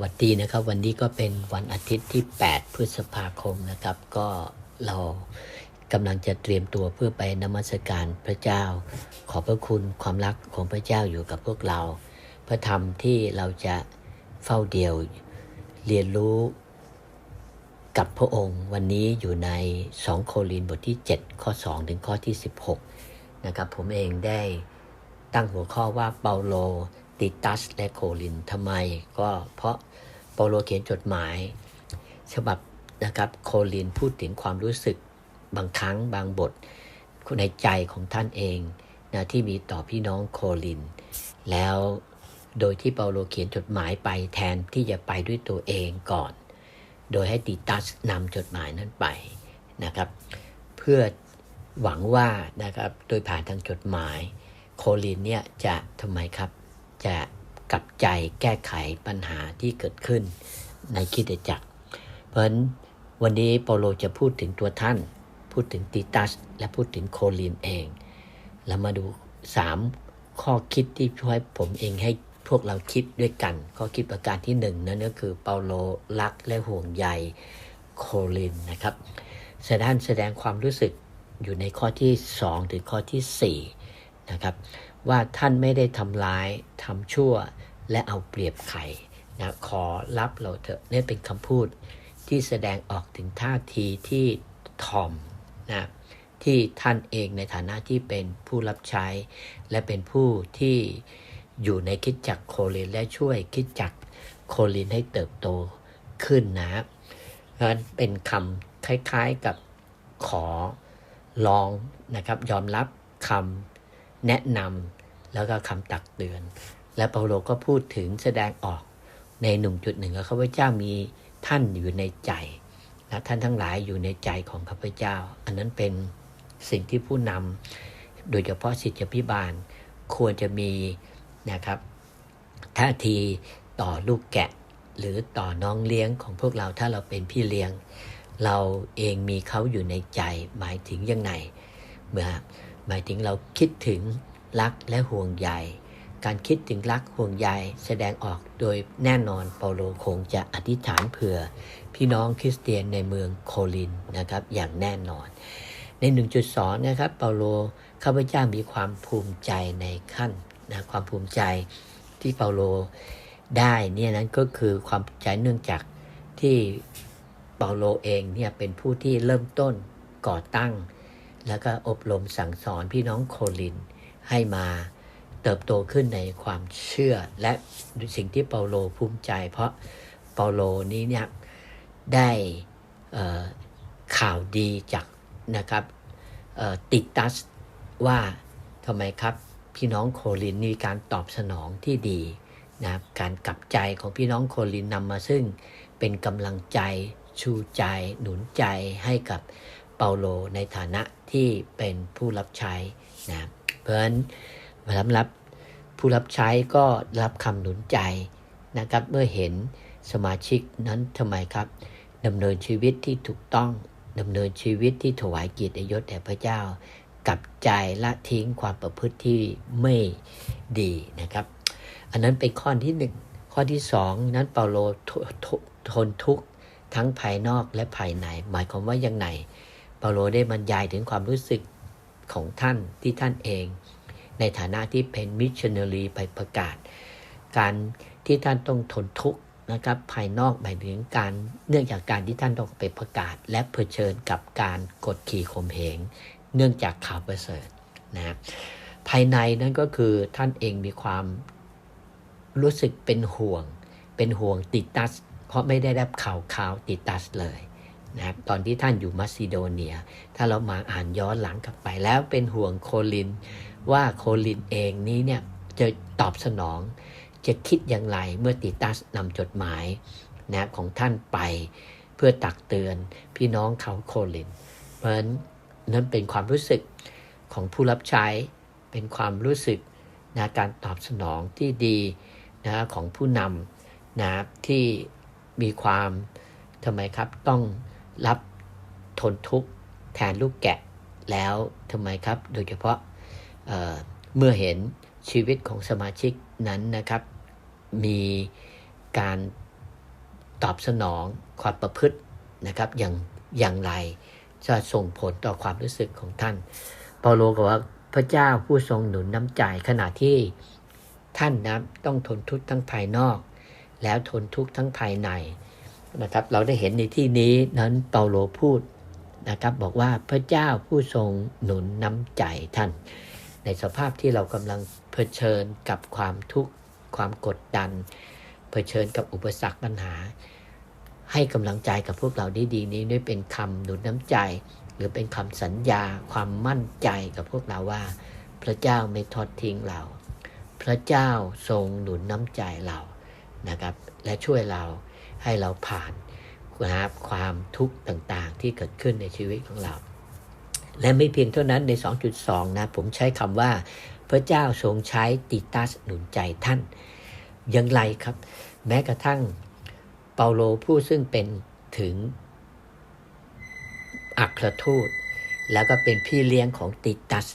วัสดีนะครับ วันนี้ก็เป็นวันอาทิตย์ที่ 8 พฤษภาคมนะครับ ก็เรากำลังจะเตรียมตัวเพื่อไปนมัสการพระเจ้า ขอบพระคุณความรักของพระเจ้าอยู่กับพวกเรา พระธรรมที่เราจะเฝ้าเดียวเรียนรู้กับพระองค์ วันนี้อยู่ใน 2 โครินธ์บทที่ 7 ข้อ 2 ถึงข้อที่ 16 นะครับ ผมเองได้ตั้งหัวข้อว่าเปาโลติตัสและโคลินทำไม ก็เพราะเปาโลเขียนจดหมาย ฉบับนะครับโคลินพูดถึงความรู้สึกบางครั้งบางบทในใจของท่านเองนะที่มีต่อพี่น้องโคลิน แล้วโดยที่เปาโลเขียนจดหมายไปแทนที่จะไปด้วยตัวเองก่อน โดยให้ติตัสนำจดหมายนั้นไปนะครับ เพื่อหวังว่านะครับโดยผ่านทางจดหมาย โคลินเนี่ยจะทำไมครับ จะกลับใจแก้ไขปัญหาที่เกิดขึ้นในคิดจักร เพราะฉะนั้นวันนี้เปาโลจะพูดถึงตัวท่าน พูดถึงติตัส และพูดถึงโคลินเอง แล้วมาดู 3 ข้อคิดที่ช่วยผมเองให้พวกเราคิดด้วยกัน ข้อคิดประการที่หนึ่งนั่นก็คือเปาโลรักและห่วงใยโคลินนะครับแสดงแสดงความรู้สึกอยู่ในข้อที่ 2 ถึงข้อที่4นะครับ ว่าท่านไม่ได้ทำร้ายทำชั่ว และเอาเปรียบใครนะขอรับเราเถอะนี่เป็นคำพูดที่แสดงออกถึงท่าทีที่ทอมนะที่ท่านเองในฐานะที่เป็นผู้รับใช้ และเป็นผู้ที่อยู่ในคิดจักโคลินและช่วยคิดจักโคลินให้เติบโตขึ้นนะเพราะฉะนั้นเป็นคำคล้ายๆกับขอลองนะครับยอมรับคำ แนะนำแล้วก็คำตักเตือน และเปาโลก็พูดถึงแสดงออกในหนึ่งจุดหนึ่งว่าข้าพเจ้ามีท่านอยู่ในใจนะท่านทั้งหลายอยู่ในใจของข้าพเจ้า อันนั้นเป็นสิ่งที่ผู้นำโดยเฉพาะสิทธิพิบาลควรจะมีนะครับท่าทีต่อลูกแกะ หรือต่อน้องเลี้ยงของพวกเราถ้าเราเป็นพี่เลี้ยง เราเองมีเขาอยู่ในใจหมายถึงยังไงเมื่อ หมายถึงเราคิดถึงรักและห่วงใยการคิดถึงรักห่วงใยแสดงออกโดยแน่นอนเปาโลคงจะอธิษฐานเผื่อ พี่น้องคริสเตียนในเมืองโคลินนะครับอย่างแน่นอน ใน 1.2 นะครับเปาโลข้าพเจ้ามีความภูมิใจในขั้นนะความภูมิใจที่เปาโลได้เนี่ยนั้นก็คือความใจเนื่องจากที่เปาโลเองเนี่ยเป็นผู้ที่เริ่มต้นก่อตั้ง แล้วก็อบรมสั่งสอนพี่น้องโคลินให้มาเติบโตขึ้นในความเชื่อ และสิ่งที่เปาโลภูมิใจ เพราะเปาโลนี้เนี่ยได้ข่าวดีจากนะครับติดตัสว่าทำไมครับพี่น้องโคลินมีการตอบสนองที่ดีนะการกลับใจของพี่น้องโคลินนำมาซึ่งเป็นกำลังใจชูใจหนุนใจให้กับ เปาโลในฐานะที่เป็นผู้รับใช้นะเพราะฉะนั้นสำหรับผู้รับใช้ก็รับคำหนุนใจนะครับเมื่อเห็นสมาชิกนั้นทำไมครับดำเนินชีวิตที่ถูกต้องดำเนินชีวิตที่ถวายเกียรติยศแด่พระเจ้า กับใจละทิ้งความประพฤติที่ไม่ดีนะครับ อันนั้นเป็นข้อที่หนึ่งข้อที่สองนั้นเปาโลทนทุกข์ทั้งภายนอกและภายใน หมายความว่ายังไง เปาโลได้บรรยายถึงความรู้สึกของท่านที่ท่านเอง ในฐานะที่เป็นมิชชันนารีไปประกาศ การที่ท่านต้องทนทุกข์นะครับภายนอกหมายถึงการเนื่องจากการที่ท่านต้องไปประกาศ และเผชิญกับการกดขี่ข่มเหงเนื่องจากข่าวประเสริฐนะภายในนั่นก็คือท่านเองมีความรู้สึกเป็นห่วง เป็นห่วงติดตัส เพราะไม่ได้รับข่าวข่าวติดตัสเลย นะครับตอนที่ท่านอยู่มัสซิโดเนีย ถ้าเรามาอ่านย้อนหลังกลับไปแล้วเป็นห่วงโคลิน ว่าโคลินเองนี้เนี่ยจะตอบสนอง จะคิดอย่างไรเมื่อติตัสนำจดหมายนะของท่านไปเพื่อตักเตือนพี่น้องเขาโคลิน เพราะฉะนั้นนั้นเป็นความรู้สึกของผู้รับใช้เป็นความรู้สึกนะการตอบสนองที่ดีนะของผู้นำนะที่มีความทำไมครับต้อง รับทนทุกข์แทนลูกแกะแล้วทำไมครับ โดยเฉพาะเเมื่อเห็นชีวิตของสมาชิกนั้นนะครับ มีการตอบสนองความประพฤตินะครับอย่างอย่างไรจะส่งผลต่อความรู้สึกของท่านเปาโลก็ว่าพระเจ้าผู้ทรงหนุนน้ำใจขณะที่ท่านนะต้องทนทุกข์ทั้งภายนอก แล้วทนทุกข์ทั้งภายใน นะครับ เราได้เห็นในที่นี้นั้นเปาโลพูดนะครับบอกว่าพระเจ้าผู้ทรงหนุนน้ำใจท่าน ในสภาพที่เรากำลังเผชิญกับความทุกข์ความกดดัน เผชิญกับอุปสรรคปัญหา ให้กำลังใจกับพวกเราดีๆนี้ด้วยเป็นคำหนุนน้ำใจ หรือเป็นคำสัญญาความมั่นใจกับพวกเราว่า พระเจ้าไม่ทอดทิ้งเรา พระเจ้าทรงหนุนน้ำใจเรานะครับ และช่วยเรา ให้เราผ่านนะครับความทุกข์ต่างๆ ที่เกิดขึ้นในชีวิตของเรา และไม่เพียงเท่านั้นใน 2.2 นะ ผมใช้คำว่า พระเจ้าทรงใช้ติตัสหนุนใจท่าน อย่างไรครับ แม้กระทั่งเปาโลผู้ซึ่งเป็นถึงอัครทูต แล้วก็เป็นพี่เลี้ยงของติตัส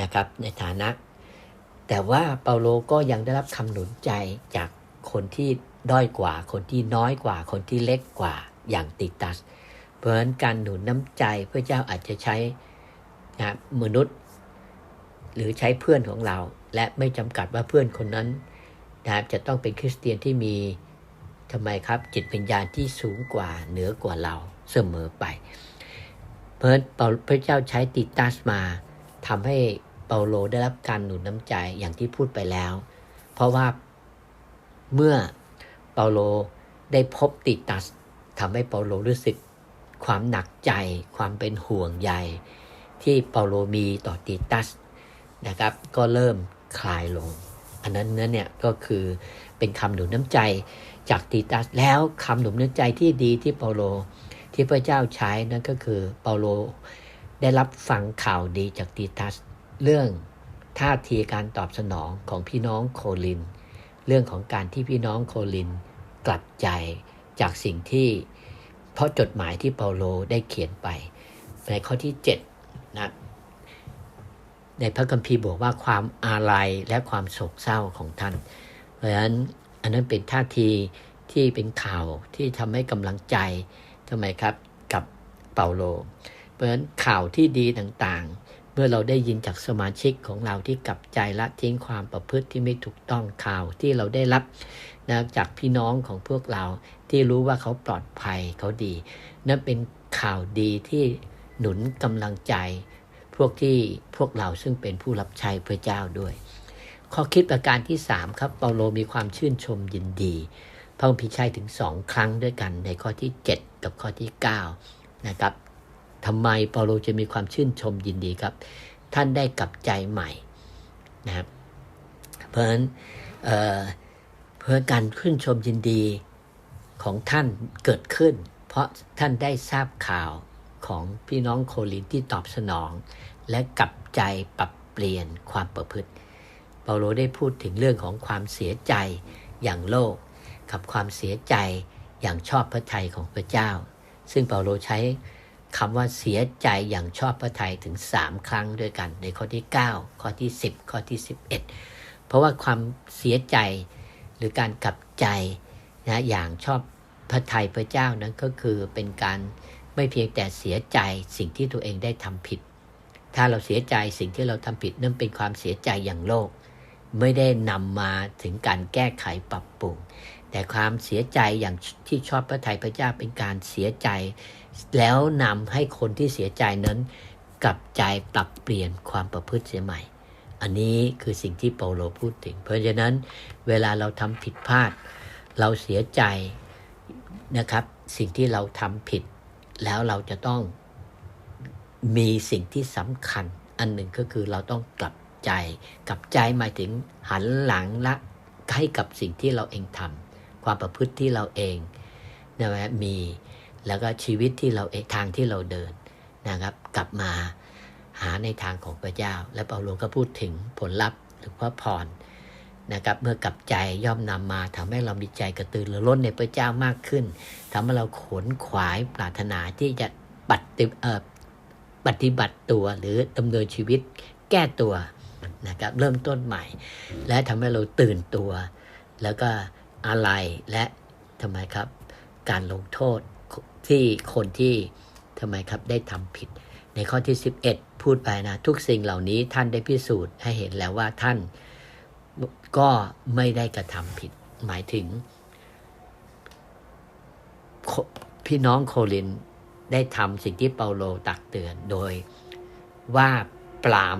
นะครับในฐานะ แต่ว่าเปาโลก็ยังได้รับคำหนุนใจจากคนที่ ด้อยกว่า คนที่น้อยกว่า คนที่เล็กกว่าอย่างติตัส เพราะฉะนั้นการหนุนน้ำใจพระเจ้าอาจจะใช้นะมนุษย์ หรือใช้เพื่อนของเรา และไม่จำกัดว่าเพื่อนคนนั้นนะจะต้องเป็นคริสเตียนที่มีทำไมครับ จิตวิญญาณที่สูงกว่าเหนือกว่าเราเสมอไป เพราะพระเจ้าใช้ติตัสมาทำให้เปาโลได้รับการหนุนน้ำใจอย่างที่พูดไปแล้ว เพราะว่าเมื่อ เปาโลได้พบติตัสทำให้เปาโลรู้สึกความหนักใจ ความเป็นห่วงใยที่เปาโลมีต่อติตัสนะครับ ก็เริ่มคลายลง อันนั้นเนี่ยก็คือเป็นคำหนุนน้ำใจจากติตัสแล้วคำหนุนน้ำใจที่ดีที่เปาโลที่พระเจ้าใช้นั่นก็คือเปาโลได้รับฟังข่าวดีจากติตัส เรื่องท่าทีการตอบสนองของพี่น้องโคลิน เรื่องของการที่พี่น้องโคลินกลับใจจากสิ่งที่ เพราะจดหมายที่เปาโลได้เขียนไป ในข้อที่7นะในพระคัมภีร์บอกว่าความอาลัยและความโศกเศร้าของท่าน เพราะฉะนั้นอันนั้นเป็นท่าทีที่เป็นข่าวที่ทำให้กำลังใจทำไมครับกับเปาโล เพราะฉะนั้นข่าวที่ดีต่างๆ เมื่อเราได้ยินจากสมาชิกของเราที่กลับใจละทิ้งความประพฤติที่ไม่ถูกต้องข่าวที่เราได้รับนะจากพี่น้องของพวกเราที่รู้ว่าเขาปลอดภัยเขาดี นั่นเป็นข่าวดีที่หนุนกำลังใจ พวกที่พวกเราซึ่งเป็นผู้รับใช้พระเจ้าด้วย ข้อคิดประการที่ 3 ครับเปาโลมีความชื่นชมยินดีพระองค์พิชัยถึงสองครั้งด้วยกันในข้อที่ 7 กับข้อที่9นะครับ ทำไมเปาโลจะมีความชื่นชมยินดีครับ ท่านได้กลับใจใหม่นะครับเพราะฉะนั้นเพื่อการขึ้นชมยินดีของท่านเกิดขึ้น เพราะท่านได้ทราบข่าวของพี่น้องโคลินที่ตอบสนอง และกลับใจปรับเปลี่ยนความประพฤติ เปาโลได้พูดถึงเรื่องของความเสียใจอย่างโลก กับความเสียใจอย่างชอบพระทัยของพระเจ้า ซึ่งเปาโลใช้ คำว่าเสียใจอย่างชอบพระทัยถึง 3 ครั้งด้วยกัน ในข้อที่ 9 ข้อที่ 10 ข้อที่ 11 เพราะว่าความเสียใจหรือการกลับใจนะอย่างชอบพระทัยพระเจ้านั้นก็คือเป็นการไม่เพียงแต่เสียใจสิ่งที่ตัวเองได้ทำผิด ถ้าเราเสียใจสิ่งที่เราทำผิดนั่นเป็นความเสียใจอย่างโลก ไม่ได้นำมาถึงการแก้ไขปรับปรุง แต่ความเสียใจอย่างที่ชอบพระทัยพระเจ้าเป็นการเสียใจ แล้วนำให้คนที่เสียใจนั้น กลับใจปรับเปลี่ยนความประพฤติเสียใหม่ อันนี้คือสิ่งที่เปาโลพูดถึง เพราะฉะนั้นเวลาเราทำผิดพลาด เราเสียใจนะครับ สิ่งที่เราทำผิด แล้วเราจะต้องมีสิ่งที่สำคัญ อันหนึ่งก็คือเราต้องกลับใจ กลับใจหมายถึงหันหลังละให้กับสิ่งที่เราเองทำความประพฤติที่เราเองนะฮะมี แล้วก็ชีวิตที่เราเองทางที่เราเดินนะครับ กลับมาหาในทางของพระเจ้า และเปาโลก็พูดถึงผลลัพธ์หรือพระพรนะครับเมื่อกลับใจย่อมนำมาทำให้เรามีใจกระตือรือร้นในพระเจ้ามากขึ้นทำให้เราขนขวายปรารถนาที่จะปฏิปฏิบัติตัวหรือดำเนินชีวิตแก้ตัวนะครับเริ่มต้นใหม่ และทำให้เราตื่นตัว แล้วก็อะไรและทำไมครับ การลงโทษ ที่คนที่ทำไมครับได้ทำผิด ในข้อที่ 11 พูดไปนะทุกสิ่งเหล่านี้ท่านได้พิสูจน์ให้เห็นแล้วว่าท่านก็ไม่ได้กระทำผิด หมายถึง พี่น้องโคลินได้ทำสิ่งที่เปาโลตักเตือนโดยว่าปราม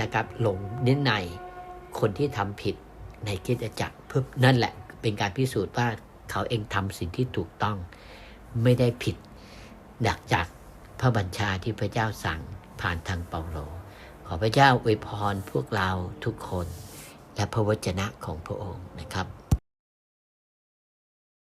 นะครับลงนิดในคนที่ทำผิดในคิดจักรเพื่อนั่นแหละ เป็นการพิสูจน์ว่าเขาเองทำสิ่งที่ถูกต้อง ไม่ได้ผิดดักจากพระบัญชาที่พระเจ้าสั่งผ่านทางเปาโล ขอพระเจ้าอวยพรพวกเราทุกคน และพระวจนะของพระองค์นะครับ